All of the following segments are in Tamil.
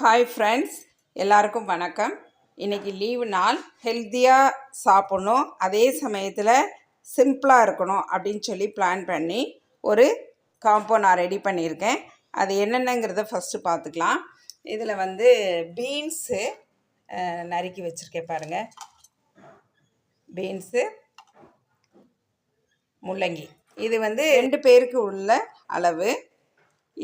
ஹாய் ஃப்ரெண்ட்ஸ் எல்லாருக்கும் வணக்கம். இன்றைக்கி லீவு நாள். ஹெல்த்தியாக சாப்பிட்ணும். அதே சமயத்தில் சிம்பிளாக இருக்கணும் அப்படின்னு சொல்லி பிளான் பண்ணி ஒரு காம்போ நான் ரெடி பண்ணியிருக்கேன். அது என்னென்னங்கிறத ஃபஸ்ட்டு பார்த்துக்கலாம். இதில் வந்து பீன்ஸு நறுக்கி வச்சுருக்கேன் பாருங்கள் பீன்ஸு முள்ளங்கி. இது வந்து ரெண்டு பேருக்கு உள்ள அளவு.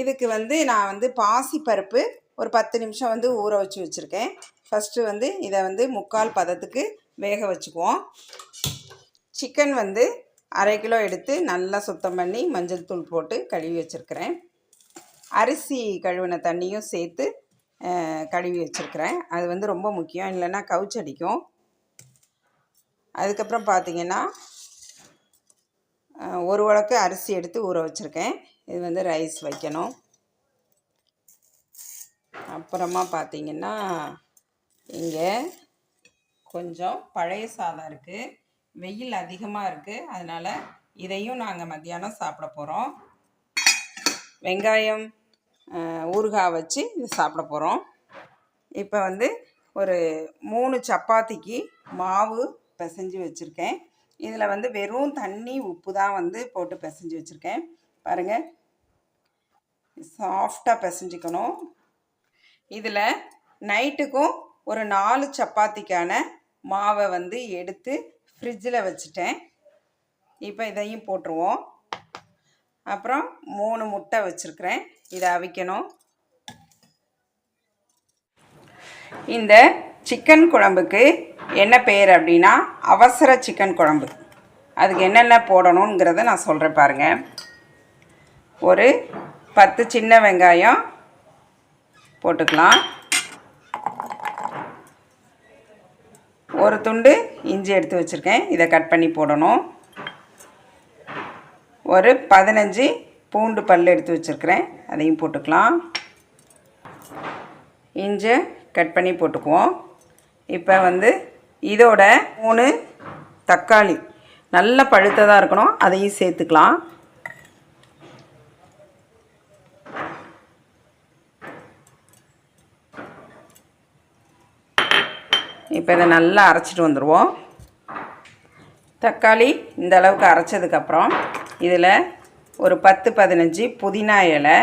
இதுக்கு வந்து நான் வந்து பாசிப்பருப்பு ஒரு பத்து நிமிஷம் வந்து ஊற வச்சு வச்சுருக்கேன். ஃபஸ்ட்டு வந்து இதை வந்து முக்கால் பதத்துக்கு வேக வச்சுக்குவோம். சிக்கன் வந்து அரை கிலோ எடுத்து நல்லா சுத்தம் பண்ணி மஞ்சள் தூள் போட்டு கழுவி வச்சுருக்கிறேன். அரிசி கழுவின தண்ணியும் சேர்த்து கழுவி வச்சுருக்கிறேன். அது வந்து ரொம்ப முக்கியம். இல்லைன்னா கவுச்சடிக்கும் அதுக்கப்புறம் பார்த்தீங்கன்னா ஒரு உலக்கு அரிசி எடுத்து ஊற வச்சுருக்கேன். இது வந்து ரைஸ் வைக்கணும். அப்புறமா பார்த்தீங்கன்னா இங்கே கொஞ்சம் பழைய சாதம் இருக்குது வெயில் அதிகமாக இருக்குது அதனால் இதையும் நாங்கள் மத்தியானம் சாப்பிட போகிறோம் வெங்காயம் ஊறுகாய் வச்சு இது சாப்பிட போகிறோம் இப்போ வந்து ஒரு மூணு சப்பாத்திக்கு மாவு பிசைஞ்சு வச்சுருக்கேன். இதில் வந்து வெறும் தண்ணி உப்பு தான் வந்து போட்டு பிசைஞ்சு வச்சுருக்கேன். பாருங்கள் சாஃப்டாக பிசைஞ்சிக்கணும். இதில் நைட்டுக்கும் ஒரு நாலு சப்பாத்திக்கான மாவை வந்து எடுத்து ஃப்ரிட்ஜில் வச்சுட்டேன். இப்போ இதையும் போட்டுருவோம். அப்புறம் மூணு முட்டை வச்சுருக்கிறேன். இதை அவிக்கணும். இந்த சிக்கன் குழம்புக்கு என்ன பேர் அப்படின்னா அவசர சிக்கன் குழம்பு. அதுக்கு என்னென்ன போடணுங்கிறத நான் சொல்கிறேன் பாருங்கள் ஒரு பத்து சின்ன வெங்காயம் போட்டுக்கலாம். ஒரு துண்டு இஞ்சி எடுத்து வச்சுருக்கேன். இதை கட் பண்ணி போடணும். ஒரு பதினஞ்சு பூண்டு பல் எடுத்து வச்சுருக்கிறேன். அதையும் போட்டுக்கலாம். இஞ்சி கட் பண்ணி போட்டுக்குவோம். இப்போ வந்து இதோட மூணு தக்காளி. நல்ல பழுத்ததாக இருக்கணும். அதையும் சேர்த்துக்கலாம். இப்போ இதை நல்லா அரைச்சிட்டு வந்துடுவோம் தக்காளி இந்த அளவுக்கு அரைச்சதுக்கப்புறம் இதில் ஒரு பத்து பதினஞ்சு புதினா இலை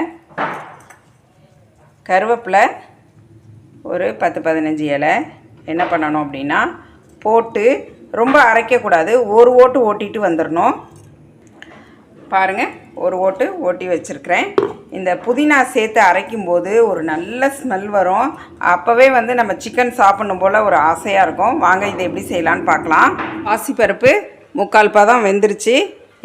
கருவேப்பிலை ஒரு பத்து பதினஞ்சு இலை. என்ன பண்ணணும் அப்படின்னா போட்டு ரொம்ப அரைக்கக்கூடாது. ஒரு ஓட்டு ஓட்டிட்டு வந்துடணும். பாருங்கள் ஒரு ஓட்டு ஓட்டி வச்சுருக்கிறேன். இந்த புதினா சேர்த்து அரைக்கும்போது ஒரு நல்ல ஸ்மெல் வரும். அப்போவே வந்து நம்ம சிக்கன் சாப்பிடணும் போல் ஒரு ஆசையாக இருக்கும். வாங்க இதை எப்படி செய்யலான்னு பார்க்கலாம். பாசிப்பருப்பு முக்கால் பதம் வெந்துருச்சு.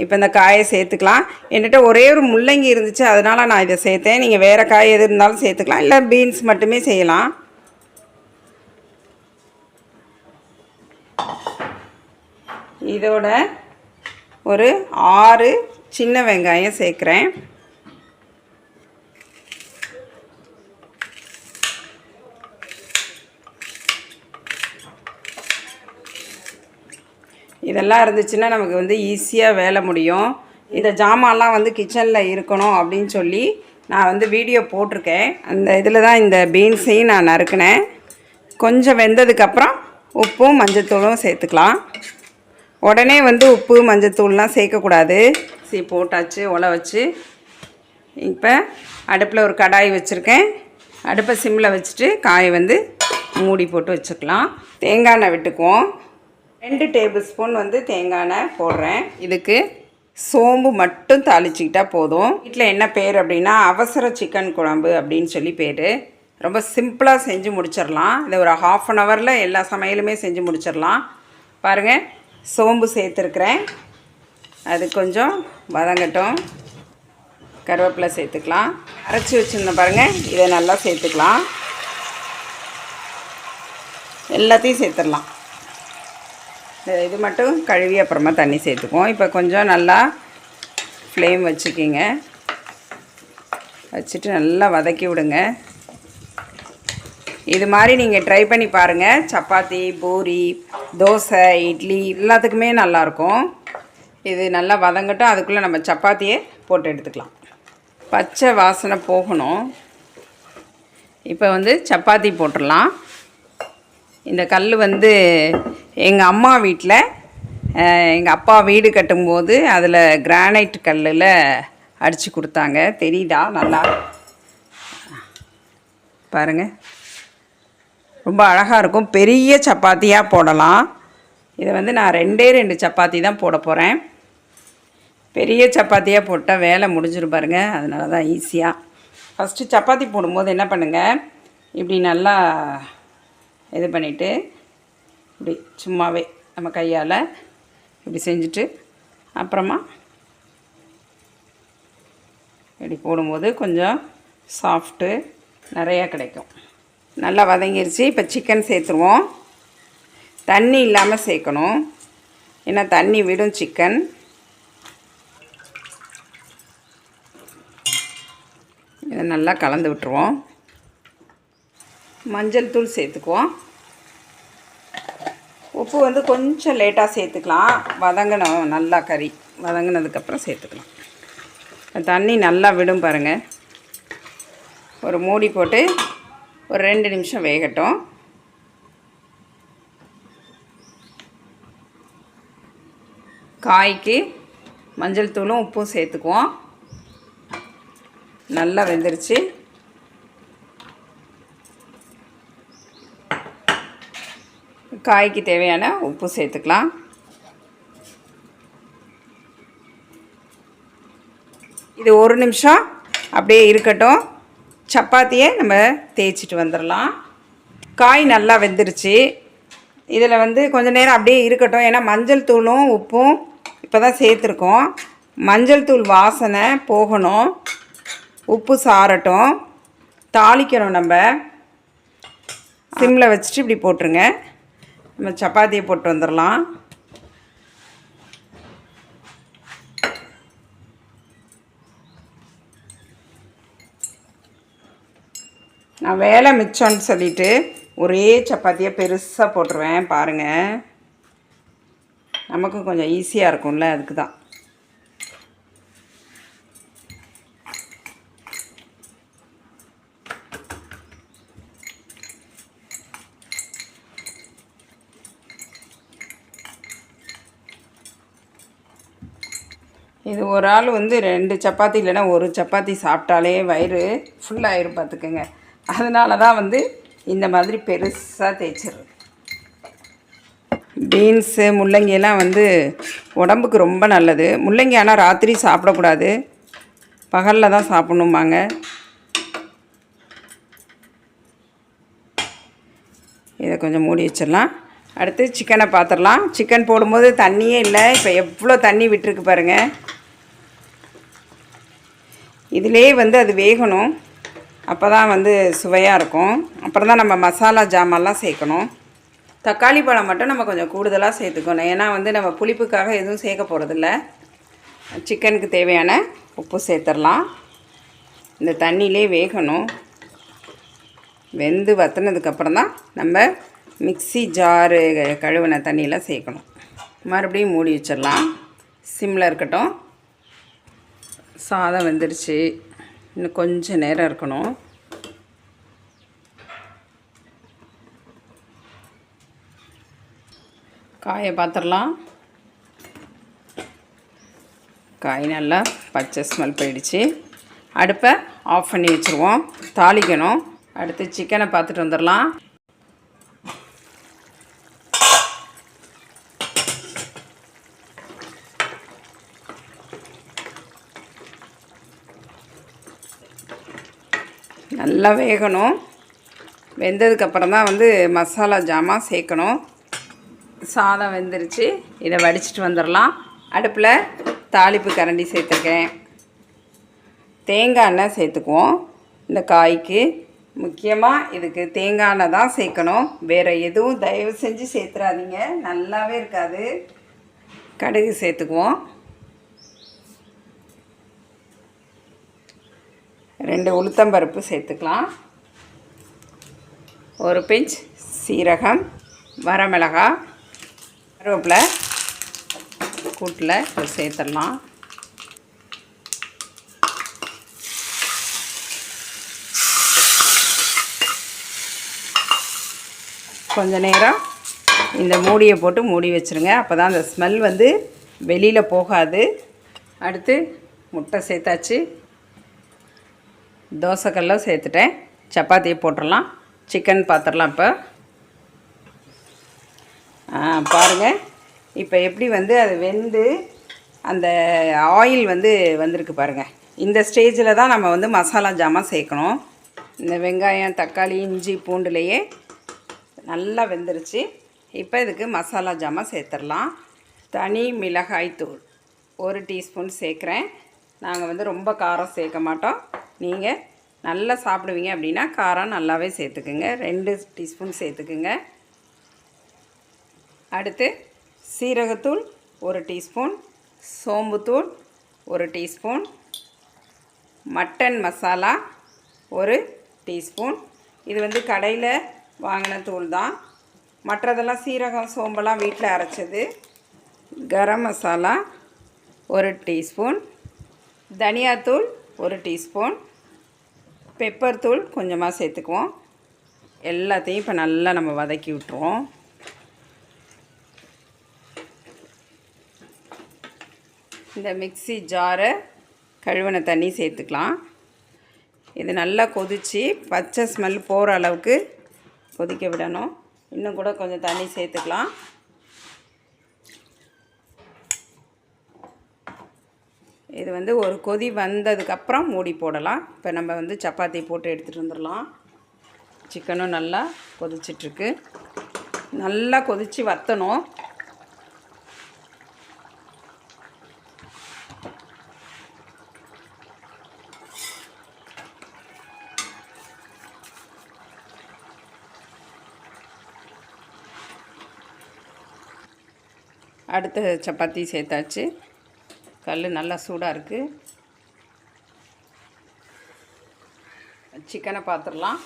இப்போ இந்த காயை சேர்த்துக்கலாம். என்கிட்ட ஒரே ஒரு முள்ளங்கி இருந்துச்சு அதனால் நான் இதை சேர்த்தேன். நீங்கள் வேறு காய் எது இருந்தாலும் சேர்த்துக்கலாம். இல்லை பீன்ஸ் மட்டுமே செய்யலாம். இதோட ஒரு ஆறு சின்ன வெங்காயம் சேர்க்குறேன். இதெல்லாம் இருந்துச்சுன்னா நமக்கு வந்து ஈஸியாக வேலை முடியும். இந்த ஜாமான்லாம் வந்து கிச்சனில் இருக்கணும் அப்படின்னு சொல்லி நான் வந்து வீடியோ போட்டிருக்கேன். அந்த இதில் தான் இந்த பீன்ஸையும் நான் நறுக்கினேன். கொஞ்சம் வெந்ததுக்கப்புறம் உப்பும் மஞ்சத்தூளும் சேர்த்துக்கலாம். உடனே வந்து உப்பு மஞ்சத்தூள்லாம் சேர்க்கக்கூடாது. அரிசி போட்டாச்சு உல வச்சு. இப்போ அடுப்பில் ஒரு கடாய் வச்சுருக்கேன். அடுப்பை சிம்மில் வச்சுட்டு காயை வந்து மூடி போட்டு வச்சுக்கலாம். தேங்காய் எண்ணெய் விட்டுக்குவோம். ரெண்டு டேபிள் ஸ்பூன் வந்து தேங்காய் எண்ணெய் போடுறேன். இதுக்கு சோம்பு மட்டும் தாளிச்சிக்கிட்டால் போதும். வீட்டில் என்ன பேர் அப்படின்னா அவசர சிக்கன் குழம்பு அப்படின்னு சொல்லி பேர். ரொம்ப சிம்பிளாக செஞ்சு முடிச்சிடலாம். இதை ஒரு ஹாஃப் அன் ஹவரில் எல்லா சமையலுமே செஞ்சு முடிச்சிடலாம். பாருங்கள் சோம்பு சேர்த்துருக்குறேன். அது கொஞ்சம் வதங்கட்டும். கருவேப்பிலை சேர்த்துக்கலாம். அரைச்சி வச்சுருந்தேன் பாருங்கள் இதை நல்லா சேர்த்துக்கலாம். எல்லாத்தையும் சேர்த்துடலாம். இந்த இது மட்டும் கழுவி அப்புறமா தண்ணி சேர்த்துக்குவோம். இப்போ கொஞ்சம் நல்லா ஃப்ளேம் வச்சுக்கிங்க. வச்சுட்டு நல்லா வதக்கி விடுங்க. இது மாதிரி நீங்கள் ட்ரை பண்ணி பாருங்கள் சப்பாத்தி பூரி தோசை இட்லி எல்லாத்துக்குமே நல்லாயிருக்கும் இது நல்லா வதங்கட்டும் அதுக்குள்ளே நம்ம சப்பாத்தியை போட்டு எடுத்துக்கலாம். பச்சை வாசனை போகணும். இப்போ வந்து சப்பாத்தி போட்டுடலாம். இந்த கல் வந்து எங்கள் அம்மா வீட்டில் எங்கள் அப்பா வீடு கட்டும்போது அதில் கிரானைட் கல்லில் அடித்து கொடுத்தாங்க. தெரியுதா? நல்லா? பாருங்கள் ரொம்ப அழகாக இருக்கும். பெரிய சப்பாத்தியாக போடலாம். இதை வந்து நான் ரெண்டே ரெண்டு சப்பாத்தி தான் போட போகிறேன் பெரிய சப்பாத்தியாக போட்டால் வேலை முடிஞ்சிடும் பாருங்க. அதனால தான் ஈஸியாக ஃபஸ்ட்டு சப்பாத்தி போடும்போது என்ன பண்ணுங்கள் இப்படி நல்லா இது பண்ணிவிட்டு இப்படி சும்மாவே நம்ம கையால் இப்படி செஞ்சுட்டு அப்புறமா இப்படி போடும்போது கொஞ்சம் சாஃப்ட்டு நிறையா கிடைக்கும். நல்லா வதங்கிருச்சு. இப்போ சிக்கன் சேர்த்துருவோம். தண்ணி இல்லாமல் சேர்க்கணும். ஏன்னா தண்ணி விடும் சிக்கன் இதை நல்லா கலந்து விட்டுருவோம். மஞ்சள் தூள் சேர்த்துக்குவோம். உப்பு வந்து கொஞ்சம் லேட்டாக சேர்த்துக்கலாம். வதங்கணும் நல்லா கறி. வதங்கினதுக்கப்புறம் சேர்த்துக்கலாம். தண்ணி நல்லா விடும் பாருங்கள் ஒரு மூடி போட்டு ஒரு ரெண்டு நிமிஷம் வேகட்டும். காய்க்கு மஞ்சள் தூளும் உப்பும் சேர்த்துக்குவோம். நல்லா வெந்துருச்சு. காய்க்கு தேவையான உப்பு சேர்த்துக்கலாம். இது ஒரு நிமிஷம் அப்படியே இருக்கட்டும். சப்பாத்தியை நம்ம தேய்ச்சிட்டு வந்துடலாம். காய் நல்லா வெந்துருச்சு. இதில் வந்து கொஞ்ச நேரம் அப்படியே இருக்கட்டும். ஏன்னா மஞ்சள் தூளும் உப்பும் இப்போ தான் சேர்த்துருக்கோம். மஞ்சள் தூள் வாசனை போகணும். உப்பு சாரட்டும். தாளிக்கணும் நம்ம. சிம்மில் வச்சுட்டு இப்படி போட்டுருங்க. நம்ம சப்பாத்தியை போட்டு வந்துடலாம். நான் வேலை மிச்சம்னு சொல்லிவிட்டு ஒரே சப்பாத்தியாக பெருசாக போட்டுருவேன் பாருங்கள் நமக்கு கொஞ்சம் ஈஸியாக இருக்கும்ல அதுக்கு தான் இது ஒரு ஆள் வந்து ரெண்டு சப்பாத்தி இல்லைன்னா ஒரு சப்பாத்தி சாப்பிட்டாலே வயிறு ஃபுல்லாகிடும் பார்த்துக்குங்க. அதனால தான் வந்து இந்த மாதிரி பெருசாக தேய்ச்சிடுறது பீன்ஸு முள்ளங்கியெல்லாம் வந்து உடம்புக்கு ரொம்ப நல்லது. முள்ளங்கி ஆனால் ராத்திரி சாப்பிடக்கூடாது. பகலில் தான் சாப்பிட்ணுமாங்க இதை கொஞ்சம் மூடி வச்சிடலாம். அடுத்து சிக்கனை பார்த்துடலாம் சிக்கன் போடும்போது தண்ணியே இல்லை. இப்போ எவ்வளோ தண்ணி விட்டுருக்கு பாருங்கள் இதிலே வந்து அது வேகணும். அப்போ தான் வந்து சுவையாக இருக்கும். அப்புறம் தான் நம்ம மசாலா ஜாமான்லாம் சேர்க்கணும். தக்காளி பழம் மட்டும் நம்ம கொஞ்சம் கூடுதலாக சேர்த்துக்கணும். ஏன்னா வந்து நம்ம புளிப்புக்காக எதுவும் சேர்க்க போகிறதில்ல சிக்கனுக்கு தேவையான உப்பு சேர்த்துடலாம். இந்த தண்ணியிலே வேகணும். வெந்து வத்தினதுக்கப்புறம் தான் நம்ம மிக்ஸி ஜாரு கழுவின தண்ணியெலாம் சேர்க்கணும். மறுபடியும் மூடி வச்சிடலாம். சிம்மில் இருக்கட்டும். சாதம் வெந்துருச்சு. இன்னும் கொஞ்சம் நேரம் இருக்கணும். காயை பார்த்துடலாம். காய் நல்லா பச்சை ஸ்மெல் போயிடுச்சு. அடுப்பை ஆஃப் பண்ணி வச்சுருவோம். தாளிக்கணும். அடுத்து சிக்கனை பார்த்துட்டு வந்துடலாம். நல்லா வேகணும். வெந்ததுக்கப்புறம் தான் வந்து மசாலா ஜாமான் சேர்க்கணும். சாதம் வெந்துருச்சு. இதை வடிச்சிட்டு வந்துடலாம். அடுப்பில் தாளிப்பு கரண்டி சேர்த்துருக்கேன். தேங்காய் எண்ணெய் சேர்த்துக்குவோம். இந்த காய்க்கு. முக்கியமாக இதுக்கு தேங்காய் எண்ணெய் தான் சேர்க்கணும். வேறு எதுவும் தயவு செஞ்சு சேர்த்துறாதீங்க நல்லாவே இருக்காது. கடுகு சேர்த்துக்குவோம். ரெண்டு உளுத்தம்பருப்பு சேர்த்துக்கலாம். ஒரு பிஞ்ச் சீரகம் வரமிளகாய் கருவேப்பிலை கூட்டில் சேர்த்துடலாம். கொஞ்ச நேரம் இந்த மூடியை போட்டு மூடி வச்சுருங்க. அப்போ தான் அந்த ஸ்மெல் வந்து வெளியில் போகாது. அடுத்து முட்டை சேர்த்தாச்சு. தோசைக்கல்லும் சேர்த்துட்டேன். சப்பாத்தியை போட்டுடலாம். சிக்கன் பார்த்துடலாம் இப்போ. பாருங்கள் இப்போ எப்படி வந்து அது வெந்து அந்த ஆயில் வந்து வந்திருக்கு பாருங்கள் இந்த ஸ்டேஜில் தான் நம்ம வந்து மசாலா ஜாமான் சேர்க்கணும். இந்த வெங்காயம் தக்காளி இஞ்சி பூண்டுலேயே நல்லா வெந்துருச்சு. இப்போ இதுக்கு மசாலா ஜாமான் சேர்த்துடலாம். தனி மிளகாய் தூள் ஒரு டீஸ்பூன் சேர்க்குறேன். நாங்கள் வந்து ரொம்ப காரம் சேர்க்க மாட்டோம். நீங்கள் நல்லா சாப்பிடுவீங்க அப்படின்னா காரம் நல்லாவே சேர்த்துக்குங்க. ரெண்டு டீஸ்பூன் சேர்த்துக்குங்க. அடுத்து சீரகத்தூள் ஒரு டீஸ்பூன் சோம்புத்தூள் ஒரு டீஸ்பூன் மட்டன் மசாலா ஒரு டீஸ்பூன். இது வந்து கடையில் வாங்கின தூள் தான். மற்றதெல்லாம் சீரகம் சோம்பெல்லாம் வீட்டில் அரைச்சது. கரம் மசாலா ஒரு டீஸ்பூன் தனியாத்தூள் ஒரு டீஸ்பூன் பெப்பர் தூள் கொஞ்சமாக சேர்த்துக்குவோம். எல்லாத்தையும் இப்போ நல்லா நம்ம வதக்கி விட்டுருவோம். இந்த மிக்ஸி ஜாரை கழுவின தண்ணி சேர்த்துக்கலாம். இது நல்லா கொதித்து பச்சை ஸ்மெல் போகிற அளவுக்கு கொதிக்க விடணும். இன்னும் கூட கொஞ்சம் தண்ணி சேர்த்துக்கலாம். இது வந்து ஒரு கொதி வந்ததுக்கப்புறம் மூடி போடலாம். இப்போ நம்ம வந்து சப்பாத்தி போட்டு எடுத்துகிட்டு வந்துடலாம். சிக்கனும் நல்லா கொதிச்சிட்ருக்கு. நல்லா கொதித்து வற்றணும் அடுத்த சப்பாத்தி சேர்த்தாச்சு. கல் நல்லா சூடாக இருக்குது சிக்கனை பார்த்துடலாம்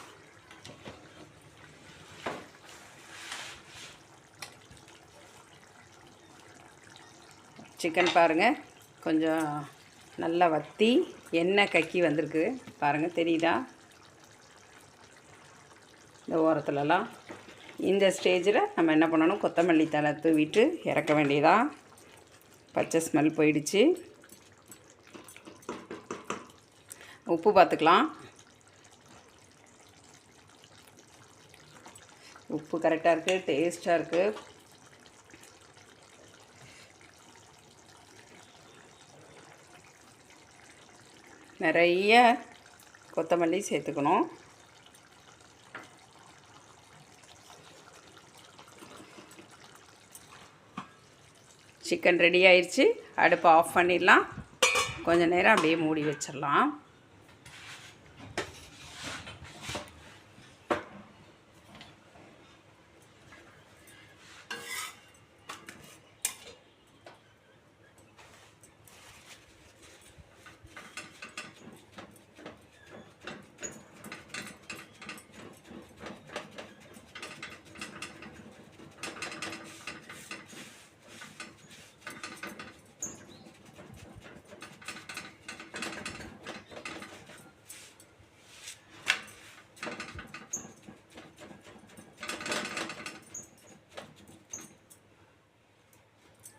சிக்கன் பாருங்கள் கொஞ்சம் நல்லா வற்றி எண்ணெய் கக்கி வந்திருக்கு. பாருங்கள் தெரியுதா? இந்த ஓரத்துலலாம். இந்த ஸ்டேஜில் நம்ம என்ன பண்ணணும்? கொத்தமல்லி தலை தூவிட்டு இறக்க வேண்டியதான் பச்சை ஸ்மெல் போயிடுச்சு. உப்பு பார்த்துக்கலாம். உப்பு கரெக்டாக இருக்குது டேஸ்ட்டாக இருக்குது நிறைய கொத்தமல்லி சேர்த்துக்கணும். சிக்கன் ரெடி ஆயிடுச்சு. அடுப்பை ஆஃப் பண்ணிடலாம். கொஞ்ச நேரம் அப்படியே மூடி வச்சிடலாம்.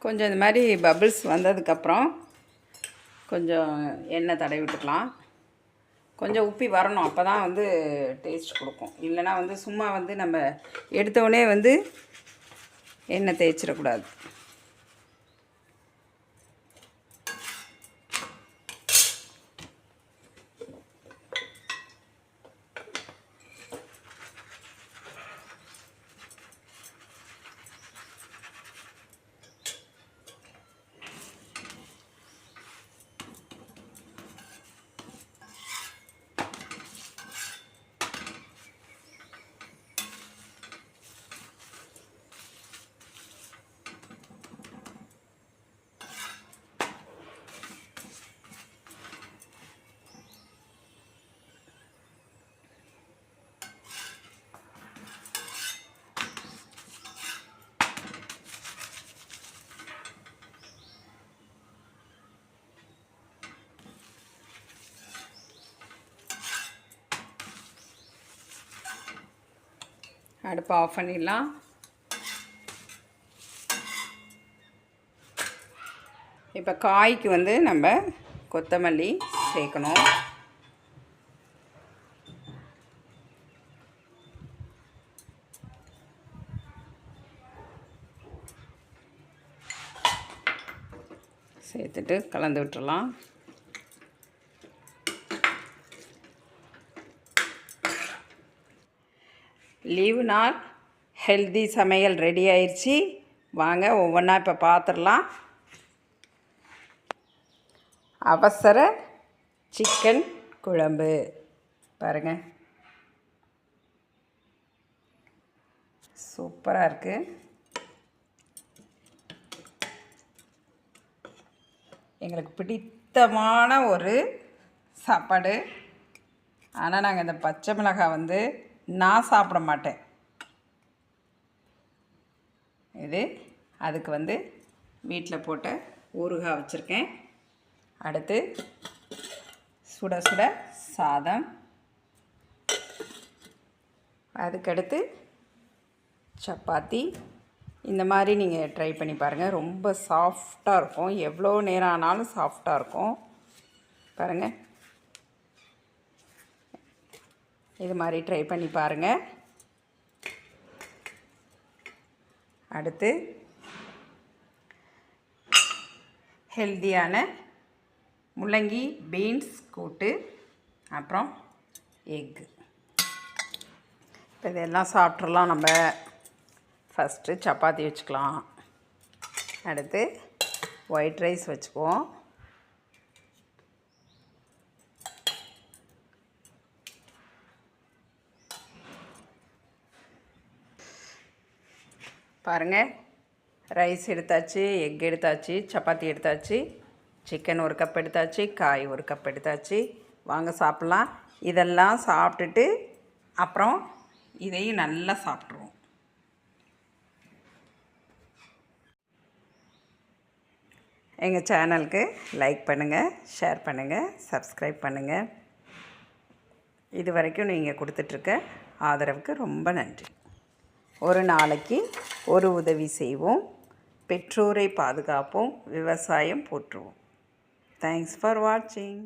கொஞ்சம் இந்த மாதிரி பபிள்ஸ் வந்ததுக்கப்புறம் கொஞ்சம் எண்ணெய் தடவி விட்டுக்கலாம். கொஞ்சம் உப்பி வரணும். அப்போ தான் வந்து டேஸ்ட் கொடுக்கும். இல்லைனா வந்து சும்மா வந்து நம்ம எடுத்தோடனே வந்து எண்ணெய் தேய்ச்சிடக்கூடாது. அடுப்பை ஆஃப் பண்ணிடலாம். இப்போ காய்க்கு வந்து நம்ம கொத்தமல்லி சேர்க்கணும். சேர்த்துட்டு கலந்து விட்டுடலாம் லீவு நாள் ஹெல்தி சமையல் ரெடி ஆயிடுச்சு வாங்க ஒவ்வொன்றா இப்போ பார்த்துடலாம் அவசர சிக்கன் குழம்பு. பாருங்கள் சூப்பராக இருக்குது எங்களுக்கு பிடித்தமான ஒரு சாப்பாடு. ஆனால் நாங்கள் இந்த பச்சை மிளகாய் வந்து நான் சாப்பிட மாட்டேன். இது அதுக்கு வந்து வீட்டில் போட்ட ஊறுகாய் வச்சுருக்கேன். அடுத்து சுட சுட சாதம். அதுக்கடுத்து சப்பாத்தி. இந்த மாதிரி நீங்கள் ட்ரை பண்ணி பாருங்கள் ரொம்ப சாஃப்டாக இருக்கும். எவ்வளோ நேரம் ஆனாலும் சாஃப்டாக இருக்கும். பாருங்கள் இது மாதிரி ட்ரை பண்ணி பாருங்கள் அடுத்து ஹெல்த்தியான முள்ளங்கி பீன்ஸ் கூட்டு அப்புறம் எக்கு. இப்போ இதெல்லாம் சாப்பிட்றலாம் நம்ம. ஃபஸ்ட்டு சப்பாத்தி வச்சுக்கலாம். அடுத்து ஒயிட் ரைஸ் வச்சுக்குவோம். பாருங்கள் ரைஸ் எடுத்தாச்சு எக் எடுத்தாச்சு சப்பாத்தி எடுத்தாச்சு சிக்கன் ஒரு கப் எடுத்தாச்சு காய் ஒரு கப் எடுத்தாச்சு. வாங்க சாப்பிட்லாம். இதெல்லாம் சாப்பிட்டுட்டு அப்புறம் இதையும் நல்லா சாப்பிட்ருவோம் எங்கள் சேனலுக்கு லைக் பண்ணுங்கள் ஷேர் பண்ணுங்கள் சப்ஸ்கிரைப் பண்ணுங்கள் இது வரைக்கும் நீங்கள் கொடுத்துட்ருக்க ஆதரவுக்கு ரொம்ப நன்றி. ஒரு நாளைக்கு ஒரு உதவி செய்வோம். பெற்றோரை பாதுகாப்போம். விவசாயம் போற்றுவோம். தேங்க்ஸ் ஃபார் வாட்சிங்